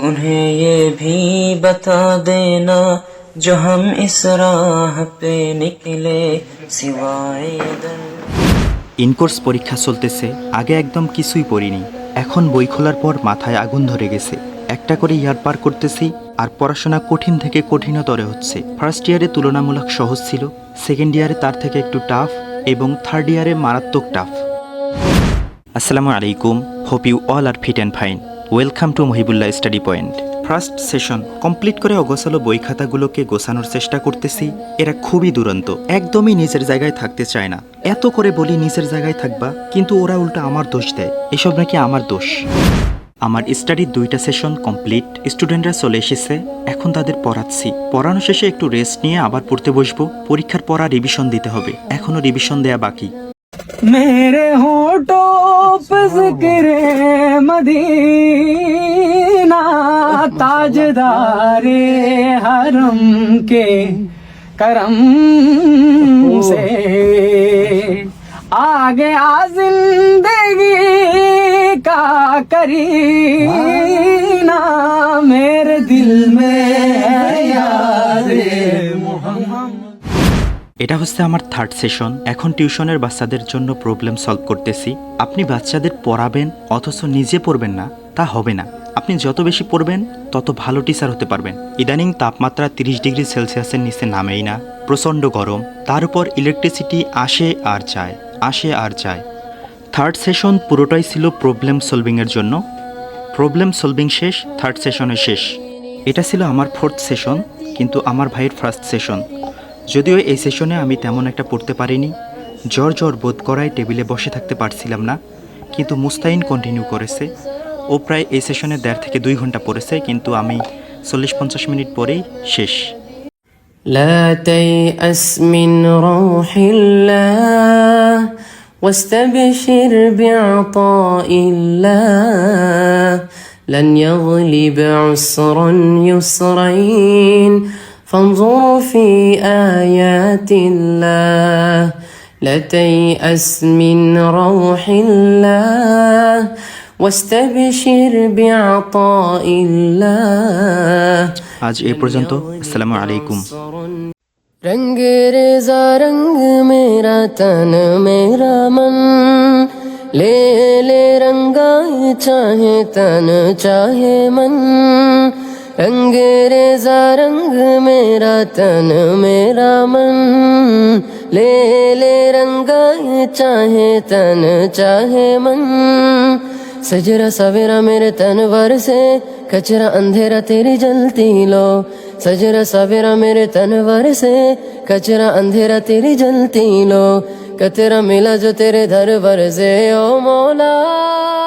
उन्हें ये भी बता देना जो हम इस राह पे निकले सिवाय दर ইনকোর্স পরীক্ষা চলতেছে আগে একদম কিছুই পড়িনি এখন বই খোলার পর মাথায় আগুন ধরে গেছে একটা করে ইয়ার পার করতেছি আর পড়াশোনা কঠিন থেকে কঠিনতরে হচ্ছে ফার্স্ট ইয়ারে তুলনামূলক সহজ ছিল সেকেন্ড ইয়ারে তার থেকে একটু টাফ এবং থার্ড ইয়ারে মারাত্মক টাফ আসসালামু আলাইকুম hope you all are fit and fine welcome to Mohibullah study point first session complete করে অগোছালো বই খাতাগুলোকে গোছানোর চেষ্টা করতেছি। এরা খুবই দুরন্ত। একদমই নিজের জায়গায় থাকতে চায় না। এত করে বলি নিজের জায়গায় থাকবা, কিন্তু ওরা উল্টা আমার দোষ দেয়। এসব নাকি আমার দোষ। আমার স্টাডির দুইটা সেশন কমপ্লিট স্টুডেন্টরা চলে এসেছে। এখন তাদের পড়াচ্ছি। পড়ানো শেষে একটু রেস্ট নিয়ে আবার পড়তে বসবো। পরীক্ষার পড়া রিভিশন দিতে হবে। এখনও রিভিশন দেয়া বাকি। मेरे होठों पे ज़िक्र मदीना ताजदारे हरम के करम से। आ गया ज़िंदगी का करीना मेरे दिल में है याद। मोहम्मद। এটা হচ্ছে আমার থার্ড সেশন এখন টিউশনের বাচ্চাদের জন্য প্রবলেম সলভ করতেছি। আপনি বাচ্চাদের পড়াবেন, অথচ নিজে পড়বেন না, তা হবে না। আপনি যত বেশি পড়বেন, তত ভালো টিচার হতে পারবেন। ইদানিং তাপমাত্রা তিরিশ ডিগ্রি সেলসিয়াসের নিচে নামেই না। প্রচণ্ড গরম। তার উপর ইলেকট্রিসিটি আসে আর যায়, আসে আর যায়। থার্ড সেশন পুরোটাই ছিল প্রবলেম সলভিংয়ের জন্য। প্রবলেম সলভিং শেষ থার্ড সেশনে শেষ। এটা ছিল আমার ফোর্থ সেশন কিন্তু আমার ভাইয়ের ফার্স্ট সেশন যদিও এই সেশনে আমি তেমন একটা পড়তে পারিনি জ্বর জ্বর বোধ করায় টেবিলে বসে থাকতে পারছিলাম না কিন্তু মুস্তাইন কন্টিনিউ করেছে ও প্রায় এই সেশনে দেড় থেকে দুই ঘন্টা পড়েছে কিন্তু আমি চল্লিশ পঞ্চাশ মিনিট পরেই শেষ لا تيأس من روح الله واستبشر بعطاء الله لن يغلب عسرا يسرين فانظروا في آيات الله. لتيأس من روح الله. واستبشر بعطاء الله. آج اے پرزنتو السلام عليكم رنگ رزا رنگ میرا تن میرا من. لے لے رنگا چاہے تن چاہے چاہے من. रंग रेजा रंग मेरा, तन मेरा मन। ले ले रंगा चाहे तन, चाहे मन। सजरा सवेरा मेरे तन वर से, कचरा अंधेरा तेरी जलती लो। सजरा सवेरा मेरे तन वर से, कचरा अंधेरा तेरी जलती लो। कतरा मिला जो तेरे दर वर से, ओ मौला।